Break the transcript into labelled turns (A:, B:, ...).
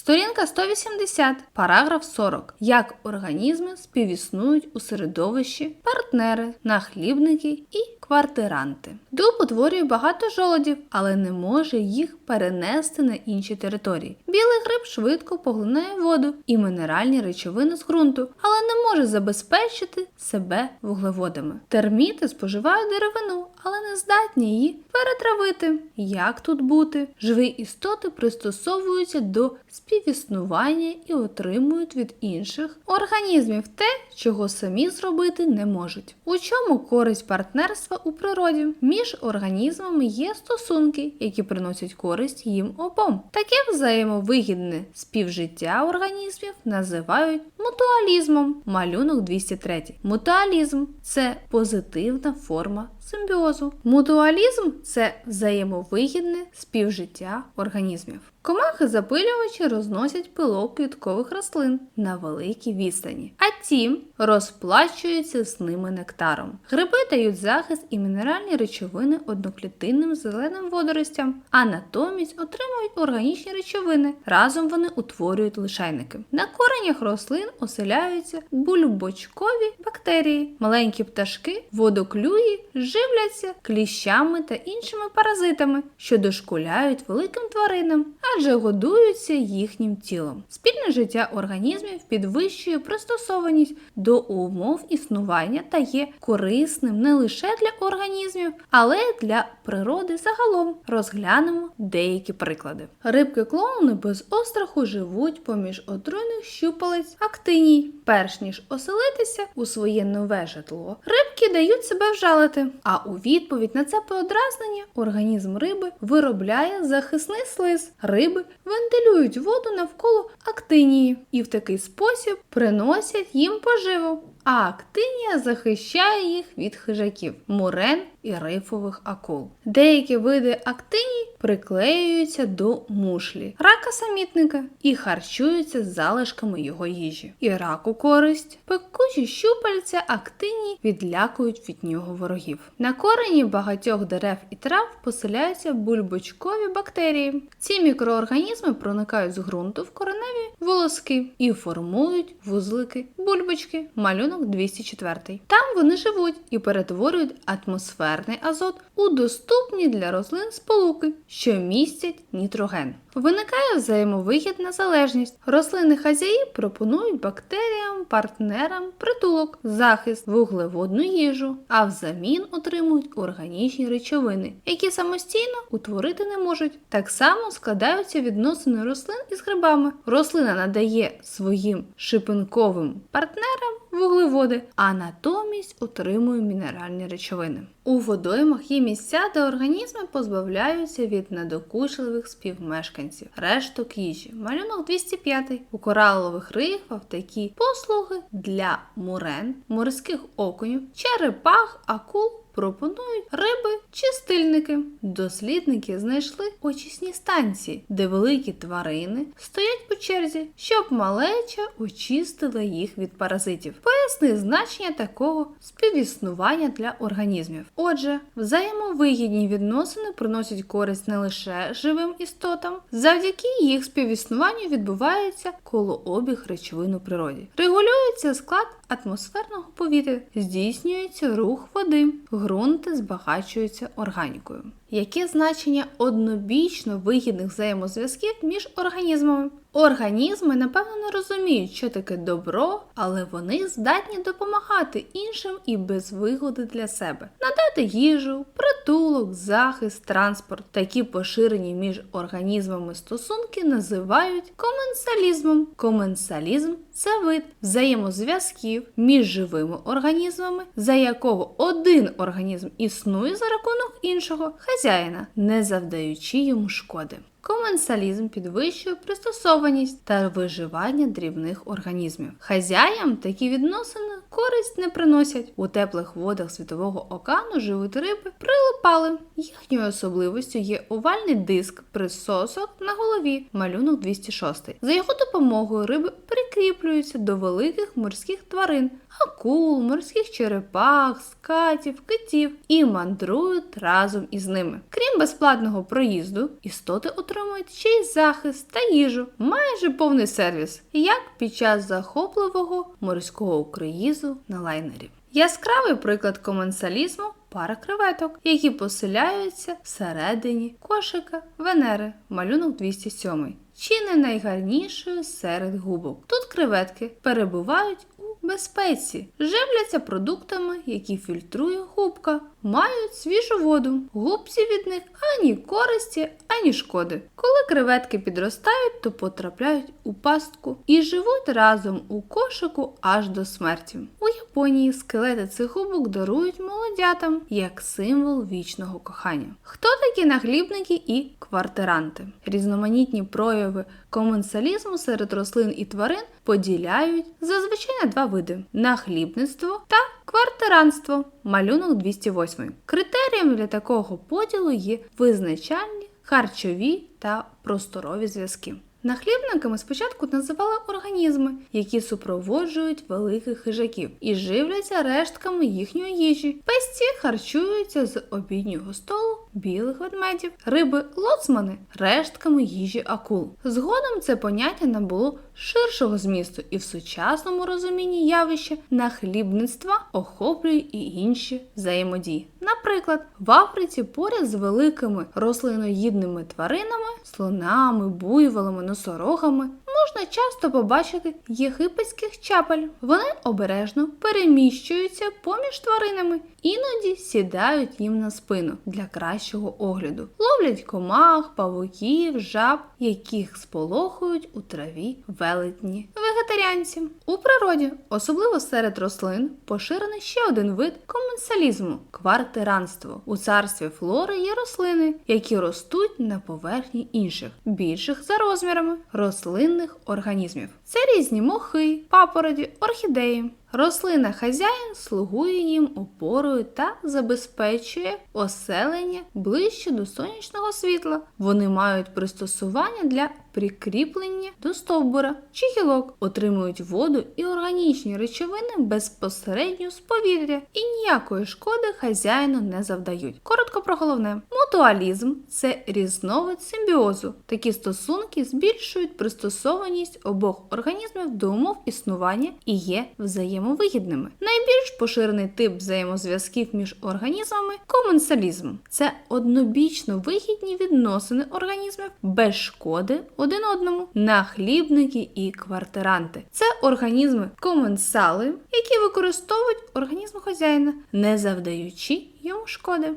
A: Сторінка 180, параграф 40. Як організми співіснують у середовищі партнери, нахлібники і квартиранти. Дуб утворює багато жолодів, але не може їх перенести на інші території. Білий гриб швидко поглинає воду і мінеральні речовини з ґрунту, але не може забезпечити себе вуглеводами. Терміти споживають деревину, але не здатні її перетравити. Як тут бути? Живі істоти пристосовуються до співіснування і отримують від інших організмів те, чого самі зробити не можуть. У чому користь партнерства у природі? Між організмами є стосунки, які приносять користь їм обом. Таке взаємовигідне співжиття організмів називають мутуалізмом. Малюнок 203. Мутуалізм це позитивна форма симбіозу. Мутуалізм це взаємовигідне співжиття організмів. Комахи запилювачі розносять пилок квіткових рослин на великій відстані, а ті розплачуються з ними нектаром. Гриби дають захист і мінеральні речовини одноклітинним зеленим водоростям, а натомість отримують органічні речовини. Разом вони утворюють лишайники. На коренях рослин оселяються бульбочкові бактерії. Маленькі пташки, водоклюї живляться кліщами та іншими паразитами, що дошкуляють великим тваринам адже годуються їхнім тілом. Спільне життя організмів підвищує пристосованість до умов існування та є корисним не лише для організмів, але й для природи загалом. Розглянемо деякі приклади. Рибки клоуни без остраху живуть поміж отруйних щупалець актиній. Перш ніж оселитися у своє нове житло, рибки дають себе вжалити. А у відповідь на це подразнення організм риби виробляє захисний слиз. Вентилюють воду навколо актинії і в такий спосіб приносять їм поживу. А актинія захищає їх від хижаків, мурен і рифових акул. Деякі види актиній приклеюються до мушлі, рака самітника і харчуються залишками його їжі. І раку користь, пекучі щупальця актинії відлякують від нього ворогів. На корені багатьох дерев і трав поселяються бульбочкові бактерії. Ці мікроорганізми проникають з ґрунту в кореневі волоски і формують вузлики бульбочки. Малюнок 204. Там вони живуть і перетворюють атмосферний азот у доступні для рослин сполуки, що містять нітроген. Виникає взаємовигідна залежність. Рослини хазяї пропонують бактеріям, партнерам притулок, захист, вуглеводну їжу, а взамін отримують органічні речовини, які самостійно утворити не можуть. Так само складаються відносини рослин із грибами. Рослина надає своїм шипинковим партнерам вуглеводи, а натомість утримує мінеральні речовини. У водоймах є місця, де організми позбавляються від надокучливих співмешканців, решток їжі. Малюнок 205. У коралових рифах такі послуги для мурен, морських окунів, черепах, акул. Пропонують риби чи стильники. Дослідники знайшли очисні станції, де великі тварини стоять по черзі, щоб малеча очистила їх від паразитів. Поясни значення такого співіснування для організмів. Отже, взаємовигідні відносини приносять користь не лише живим істотам, завдяки їх співіснуванню відбувається колообіг речовин у природі. Регулюється склад атмосферного повітря, здійснюється рух води, ґрунт збагачується органікою. Яке значення однобічно вигідних взаємозв'язків між організмами? Організми, напевно, не розуміють, що таке добро, але вони здатні допомагати іншим і без вигоди для себе, надати їжу, притулок, захист, транспорт. Такі поширені між організмами стосунки називають коменсалізмом. Коменсалізм це вид взаємозв'язків між живими організмами, за якого один організм існує за рахунок іншого хазяїна, не завдаючи йому шкоди. Коменсалізм підвищує пристосованість та виживання дрібних організмів. Хазяям такі відносини користь не приносять. У теплих водах світового океану живуть риби прилипали. Їхньою особливістю є овальний диск присосок на голові, малюнок 206. За його допомогою риби прикріплюються до великих морських тварин, акул, морських черепах, скатів, китів і мандрують разом із ними. Крім безплатного проїзду, істоти отримують ще й захист та їжу, майже повний сервіс, як під час захопливого морського круїзу на лайнері. Яскравий приклад коменсалізму пара креветок, які поселяються всередині кошика Венери, малюнок 207. Чи не найгарнішою серед губок. Тут креветки перебувають у безпеці, живляться продуктами, які фільтрує губка, мають свіжу воду. Губці від них ані користі, ані шкоди. Коли креветки підростають, то потрапляють у пастку і живуть разом у кошику аж до смерті. У Японії скелети цих губок дарують молодятам як символ вічного кохання. Хто такі наглібники і квартиранти? Різноманітні прояви коменсалізму серед рослин і тварин поділяють зазвичай на два види: нахлібництво та квартиранство. Малюнок 208. Критерієм для такого поділу є визначальні харчові та просторові зв'язки. Нахлібниками спочатку називали організми, які супроводжують великих хижаків і живляться рештками їхньої їжі. Песці харчуються з обіднього столу білих ведмедів, риби лоцмани рештками їжі акул. Згодом це поняття набуло ширшого змісту і в сучасному розумінні явища нахлібництва охоплює і інші взаємодії. Наприклад, в Африці поряд з великими рослиноїдними тваринами, слонами, буйволами, носорогами можна часто побачити єгипетських чапель. Вони обережно переміщуються поміж тваринами, іноді сідають їм на спину для кращого огляду. Ловлять комах, павуків, жаб, яких сполохують у траві велетні вегетаріанці. У природі, особливо серед рослин, поширений ще один вид коменсалізму квартиранство. У царстві флори є рослини, які ростуть на поверхні інших, більших за розмірами рослинних організмів. Це різні мохи, папороді, орхідеї. Рослина хазяїн слугує їм опорою та забезпечує оселення ближче до сонячного світла. Вони мають пристосування для прикріплення до стовбура чи гілок, отримують воду і органічні речовини безпосередньо з повітря і ніякої шкоди хазяїну не завдають. Коротко про головне: мутуалізм це різновид симбіозу. Такі стосунки збільшують пристосованість обох організмів до умов існування і є взаємовигідними. Найбільш поширений тип взаємозв'язків між організмами коменсалізм. Це однобічно вигідні відносини організмів без шкоди один одному, нахлібники і квартиранти. Це організми коменсали, які використовують організм хазяїна, не завдаючи йому шкоди.